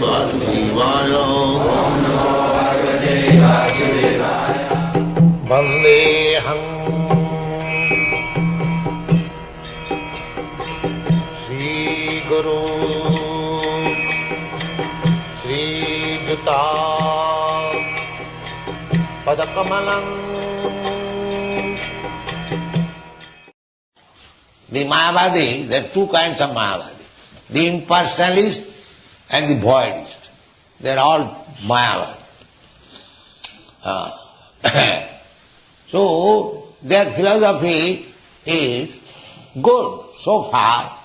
वासुदेवाय वन्देऽहं श्रीगुरु श्रीयुता पदकमलम् The Mayavadi, there are two kinds of Mayavadi. The impersonalist and the voidist. They are all Mayavadi. Uh, so, their philosophy is good so far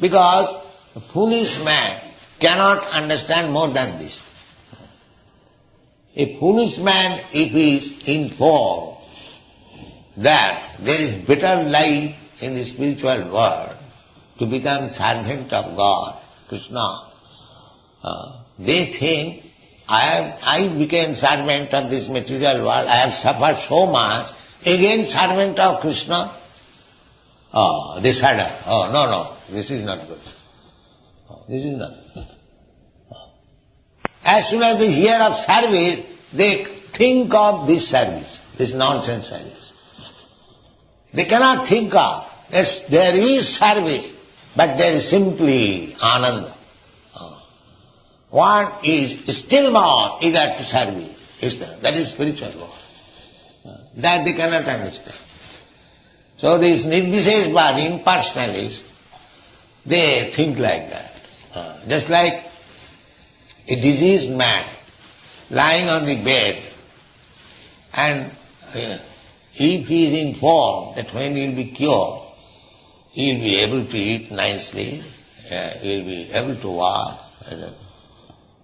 because a foolish man cannot understand more than this. A foolish man, if he is informed that there is better life in the spiritual world to become servant of God, Krishna, uh, they think I have, I became servant of this material world, I have suffered so much, again servant of Krishna. Oh, they shudder. Uh, oh, no, no, this is not good. Uh, this is not good. As soon as they hear of service, they think of this service, this nonsense service. They cannot think of. Yes, there is service, but there is simply ananda. What is still more eager to service is that, that is spiritual. Uh, That they cannot understand. So these Nirvisheshvad, impersonalists, they think like that. Uh, Just like a diseased man lying on the bed and uh, if he is informed that when he will be cured, he will be able to eat nicely, uh, he will be able to walk.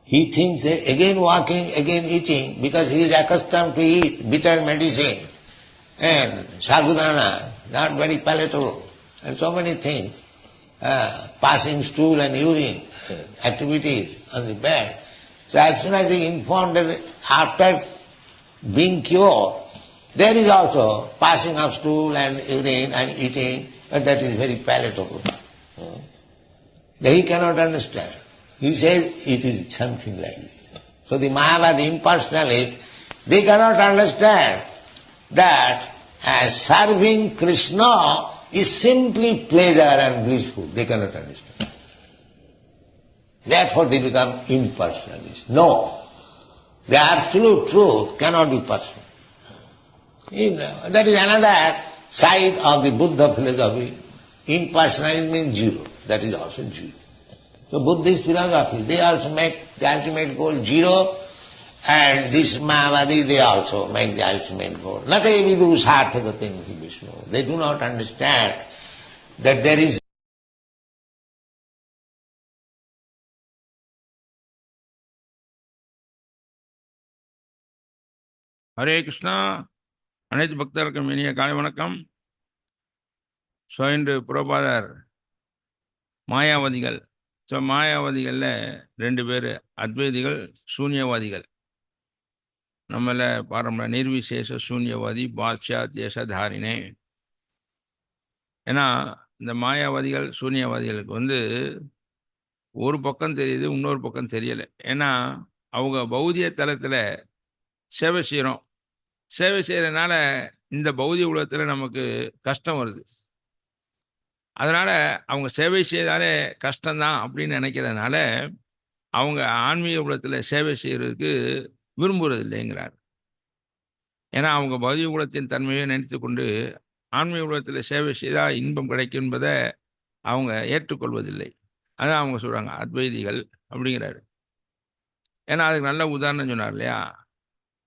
He thinks again walking, again eating, because he is accustomed to eat bitter medicine and sagudana, not very palatable, and so many things. Uh, passing stool and urine activities on the bed. So as soon as he informed that after being cured, there is also passing of stool and urine and eating, but that is very palatable. Uh, He cannot understand. He says it is something like this. So the Mayavadi impersonalists, they cannot understand that as serving Krishna is simply pleasure and blissful. They cannot understand. Therefore they become impersonalists. No. The absolute truth cannot be personal. That is another side of the Buddha philosophy. Impersonalism means zero. That is also zero. So Buddhist philosophy, they also make the ultimate goal zero, and this Mayavadi, they also make the ultimate goal. Nate vidu sarthagatim hi Vishnu. They do not understand that there is Hare Krishna அனைத்து பக்தர்களுக்கும் இனிய காலை வணக்கம் so இன்று புரோபாதர் மாயாவதிகள் so மாயாவாதிகளில் ரெண்டு பேர் அத்வைதிகள் சூன்யவாதிகள். நம்மள பாரம்பரிய நிர்விசேஷ சூன்யவாதி பாட்சா தேசதாரினே ஏன்னா இந்த மாயாவாதிகள் சூன்யவாதிகளுக்கு வந்து ஒரு பக்கம் தெரியுது இன்னொரு பக்கம் தெரியலை. ஏன்னா அவங்க பௌதிய தளத்தில் சேவை செய்கிறோம் சேவை செய்கிறதுனால இந்த பௌதிய உலகத்தில் நமக்கு கஷ்டம் வருது. அதனால் அவங்க சேவை செய்தாலே கஷ்டம்தான் அப்படின்னு நினைக்கிறதுனால அவங்க ஆன்மீக குலத்தில் சேவை செய்கிறதுக்கு விரும்புறது இல்லைங்கிறார் ஏன்னா அவங்க பௌதிக குலத்தின் தன்மையை நினைத்து கொண்டு ஆன்மீக உலகத்தில் சேவை செய்தால் இன்பம் கிடைக்கும் என்பதை அவங்க ஏற்றுக்கொள்வதில்லை. அதான் அவங்க சொல்கிறாங்க அத்வைதிகள் அப்படிங்கிறாரு. ஏன்னா அதுக்கு நல்ல உதாரணம் சொன்னார் இல்லையா?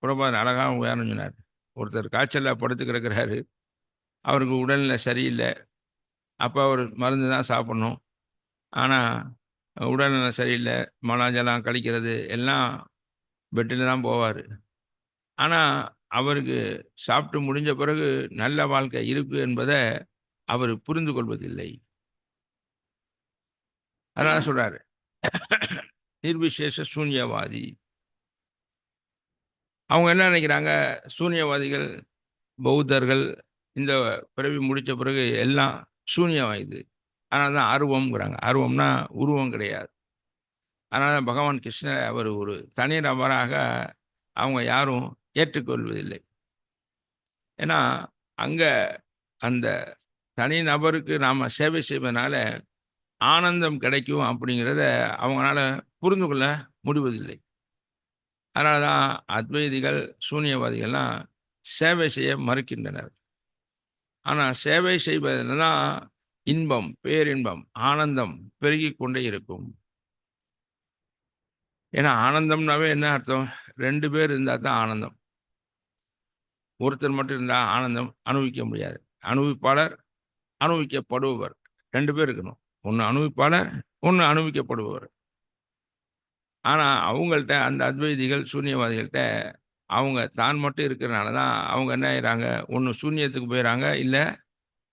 புறபாதர் அழகாக உதாரணம் சொன்னார். ஒருத்தர் காய்ச்சலில் படுத்து கிடக்கிறாரு. அவருக்கு உடல்நிலை சரியில்லை. அப்போ அவர் மருந்து தான் சாப்பிட்ணும். ஆனால் உடல்நிலை சரியில்லை மலாஜலம் கழிக்கிறது எல்லாம் பெட்டில் தான் போவார். ஆனால் அவருக்கு சாப்பிட்டு முடிஞ்ச பிறகு நல்ல வாழ்க்கை இருக்கு என்பதை அவர் புரிந்து கொள்வதில்லை. அதனால் சொல்கிறாரு நிர்விசேஷ சூன்யவாதி. அவங்க என்ன நினைக்கிறாங்க? சூன்யவாதிகள் பௌத்தர்கள் இந்த பிறவி முடித்த பிறகு எல்லாம் சூன்யமாயுது. அதனால தான் அருவம்ங்கிறாங்க அருவம்னா உருவம் கிடையாது. அதனால பகவான் கிருஷ்ணர் அவர் ஒரு தனி நபராக அவங்க யாரும் ஏற்றுக்கொள்வதில்லை. ஏன்னா அங்கே அந்த தனி நபருக்கு நாம் சேவை செய்வதனால ஆனந்தம் கிடைக்கும் அப்படிங்கிறத அவங்களால புரிந்து கொள்ள முடிவதில்லை. அதனால தான் அத்வைதிகள் சூன்யவாதிகள்லாம் சேவை செய்ய மறுக்கின்றனர். ஆனால் சேவை செய்வதில் தான் இன்பம் பேரின்பம் ஆனந்தம் பெருகி கொண்டே இருக்கும். ஏன்னா ஆனந்தம்னாவே என்ன அர்த்தம்? ரெண்டு பேர் இருந்தால் தான் ஆனந்தம். ஒருத்தர் மட்டும் இருந்தால் ஆனந்தம் அனுபவிக்க முடியாது. அனுபவிப்பாளர் அனுபவிக்கப்படுபவர். ரெண்டு பேர் இருக்கணும். ஒன்று அனுபவிப்பாளர் ஒன்று அனுபவிக்கப்படுபவர். ஆனால் அவங்கள்ட்ட அந்த அத்வைதிகள் சூன்யவாதிகள்கிட்ட அவங்க தான் மட்டும் இருக்கிறனால தான் அவங்க என்ன ஆயிடுறாங்க ஒன்று சூன்யத்துக்கு போயிடறாங்க இல்லை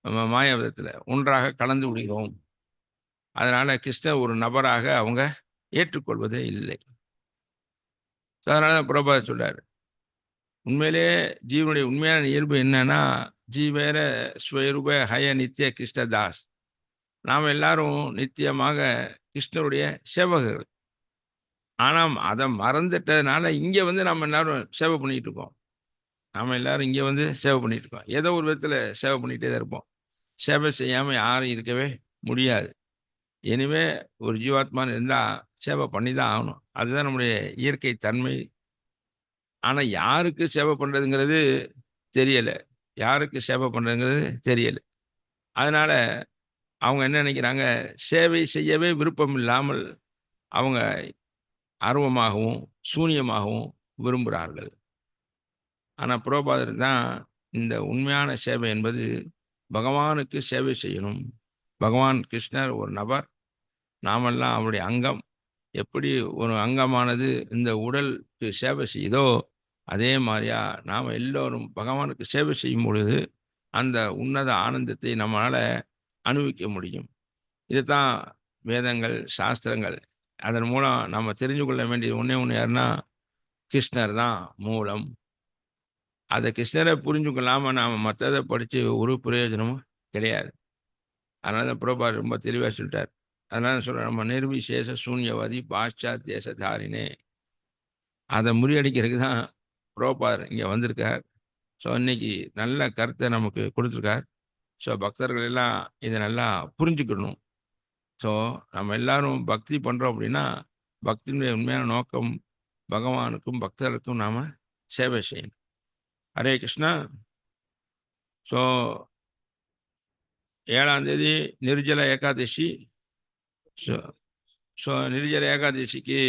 நம்ம மாயாவிதத்தில் ஒன்றாக கலந்து விடுகிறோம். அதனால் கிருஷ்ணர் ஒரு நபராக அவங்க ஏற்றுக்கொள்வதே இல்லை. ஸோ அதனால தான் பிரபாத சொல்றார். உண்மையிலே ஜீவனுடைய உண்மையான இயல்பு என்னன்னா ஜீவேர ஸ்வயரூப ஹய நித்திய கிருஷ்ணதாஸ் நாம் எல்லாரும் நித்தியமாக கிருஷ்ணருடைய சேவகர்கள். ஆனால் அதை மறந்துட்டதுனால இங்கே வந்து நம்ம எல்லாரும் சேவை பண்ணிகிட்டு இருக்கோம் நாம் எல்லாரும் இங்கே வந்து சேவை பண்ணிகிட்டு இருக்கோம் ஏதோ ஒரு விதத்தில் சேவை பண்ணிகிட்டே தான் இருப்போம். சேவை செய்யாமல் யாரும் இருக்கவே முடியாது. இனிமே ஒரு ஜீவாத்மான்னு இருந்தால் சேவை பண்ணி தான் ஆகணும். அதுதான் நம்முடைய இயற்கை தன்மை. ஆனால் யாருக்கு சேவை பண்ணுறதுங்கிறது தெரியலை. யாருக்கு சேவை பண்ணுறதுங்கிறது தெரியலை. அதனால் அவங்க என்ன நினைக்கிறாங்க? சேவை செய்யவே விருப்பம் இல்லாமல் அவங்க ஆர்வமாகவும் சூனியமாகவும் விரும்புகிறார்கள் ஆனால் புரோபாதர் தான் இந்த உண்மையான சேவை என்பது பகவானுக்கு சேவை செய்யணும். பகவான் கிருஷ்ணர் ஒரு நபர். நாமெல்லாம் அவருடைய அங்கம். எப்படி ஒரு அங்கமானது இந்த உடலுக்கு சேவை செய்யுதோ அதே மாதிரியா நாம் எல்லோரும் பகவானுக்கு சேவை செய்யும் பொழுது அந்த உன்னத ஆனந்தத்தை நம்மளால் அனுபவிக்க முடியும். இதுதான் வேதங்கள் சாஸ்திரங்கள் அதன் மூலம் நம்ம தெரிஞ்சு கொள்ள வேண்டியது ஒன்றே ஒன்று யாருன்னா கிருஷ்ணர் தான் மூலம். அதை கிருஷ்ணரை புரிஞ்சு கொள்ளாமல் நாம் மற்றதை படித்து ஒரு பிரயோஜனமும் கிடையாது. அதனால தான் புரோபா ரொம்ப தெளிவாக சொல்லிட்டார். அதனால சொல்கிறேன் நம்ம நிர்விசேஷ சூன்யவாதி பாশ্চাத்யேச தேசதாரினே. அதை முறியடிக்கிறதுக்கு தான் புரோபார் இங்கே வந்திருக்கார். ஸோ இன்னைக்கு நல்ல கருத்தை நமக்கு கொடுத்துருக்கார். ஸோ பக்தர்கள் எல்லாம் இதை நல்லா புரிஞ்சுக்கணும். ஸோ நம்ம எல்லாரும் பக்தி பண்ணுறோம் அப்படின்னா பக்தியினுடைய உண்மையான நோக்கம் பகவானுக்கும் பக்தர்களுக்கும் நாம் சேவை செய்யணும். ஹரே கிருஷ்ணா. ஸோ ஏழாம் தேதி நிர்ஜல ஏகாதசி. ஸோ ஸோ நிர்ஜல ஏகாதசிக்கு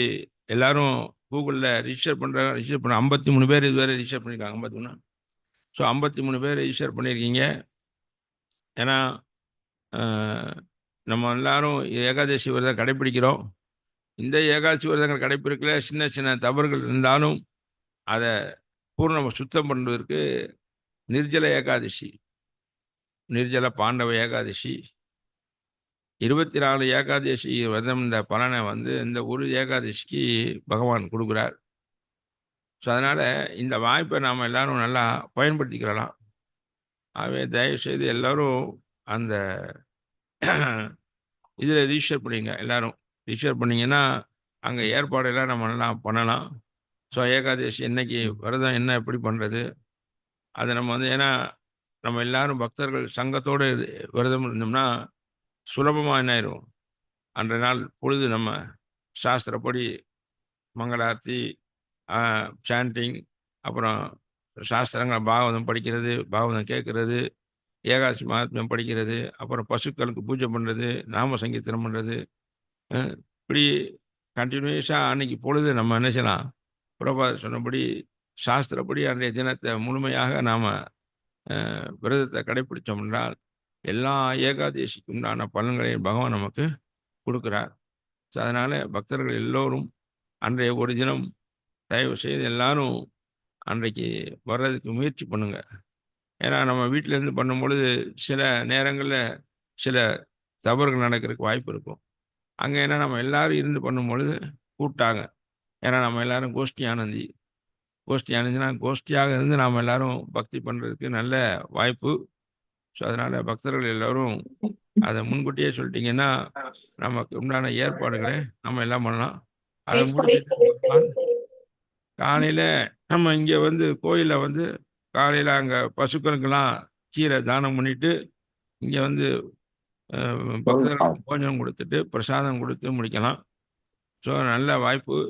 எல்லாரும் கூகுளில் ரிஜிஸ்டர் பண்ணுற ரிஜிஸ்டர் பண்ண ஐம்பத்தி மூணு பேர் இதுவரை ரிஜிஸ்டர் பண்ணியிருக்காங்க ஐம்பத்தி மூணு. ஸோ ஐம்பத்தி மூணு பேர் ரிஜிஸ்டர் பண்ணியிருக்கீங்க ஏன்னா நம்ம எல்லாரும் ஏகாதசி விரதம் கடைப்பிடிக்கிறோம். இந்த ஏகாதசி விரதங்கள் கடைப்பிடிக்கல சின்ன சின்ன தவறுகள் இருந்தாலும் அதை பூர்ணம் சுத்தம் பண்ணுவதற்கு நிர்ஜல ஏகாதசி நிர்ஜல பாண்டவ ஏகாதசி இருபத்தி நாலு ஏகாதசி விரதம் இந்த பலனை வந்து இந்த ஒரு ஏகாதசிக்கு பகவான் கொடுக்குறார். ஸோ அதனால் இந்த வாய்ப்பை நாம் எல்லோரும் நல்லா பயன்படுத்திக்கிறலாம் ஆகவே தயவுசெய்து எல்லாரும் அந்த இதில் ரிஜிஸ்டர் பண்ணிங்க எல்லாரும். ரிஜிஸ்டர் பண்ணிங்கன்னா அங்கே ஏற்பாடெல்லாம் நம்ம நல்லா பண்ணலாம். ஸோ ஏகாதசி என்னைக்கு விரதம் என்ன எப்படி பண்ணுறது அதை நம்ம வந்து ஏன்னா நம்ம எல்லாரும் பக்தர்கள் சங்கத்தோடு விரதம் இருந்தோம்னா சுலபமாக என்ன ஆயிரும்? அன்றைய நாள் பொழுது நம்ம சாஸ்திரப்படி மங்களார்த்தி சாண்டிங் அப்புறம் சாஸ்திரங்கள் பாகவதம் படிக்கிறது பாகவதம் கேட்கறது ஏகாசி மகாத்மியம் படிக்கிறது அப்புறம் பசுக்களுக்கு பூஜை பண்ணுறது நாம சங்கீர்த்தனம் பண்ணுறது இப்படி கண்டினியூஸாக அன்னைக்கு பொழுது நம்ம என்ன செய்யலாம்? சொன்னபடி சாஸ்திரப்படி அன்றைய தினத்தை முழுமையாக நாம் விரதத்தை கடைபிடித்தோம் என்றால் எல்லா ஏகாதேசிக்கு உண்டான பலன்களையும் பகவான் நமக்கு கொடுக்குறார். ஸோ அதனால் பக்தர்கள் எல்லோரும் அன்றைய ஒரு தினம் தயவு செய்து எல்லாரும் அன்றைக்கு வர்றதுக்கு முயற்சி பண்ணுங்கள் ஏன்னா நம்ம வீட்டிலேருந்து பண்ணும் பொழுது சில நேரங்களில் சில தவறுகள் நடக்கிறதுக்கு வாய்ப்பு இருக்கும். அங்கே என்ன நம்ம எல்லாரும் இருந்து பண்ணும் பொழுது கூப்பிட்டாங்க. ஏன்னா நம்ம எல்லாரும் கோஷ்டி ஆனந்தி. கோஷ்டி ஆனந்தினா கோஷ்டியாக இருந்து நாம் எல்லாரும் பக்தி பண்ணுறதுக்கு நல்ல வாய்ப்பு. ஸோ அதனால் பக்தர்கள் எல்லோரும் அதை முன்கூட்டியே சொல்லிட்டீங்கன்னா நமக்கு உண்டான ஏற்பாடுகளை நம்ம எல்லாம் பண்ணலாம். அதை முடிச்சுட்டு காலையில் நம்ம இங்கே வந்து கோயிலில் வந்து காலையில் அங்கே பசுக்களுக்கெல்லாம் கீரை தானம் பண்ணிட்டு இங்கே வந்து பக்தர்களுக்கு போஜனம் கொடுத்துட்டு பிரசாதம் கொடுத்து முடிக்கலாம். ஸோ நல்ல வாய்ப்பு.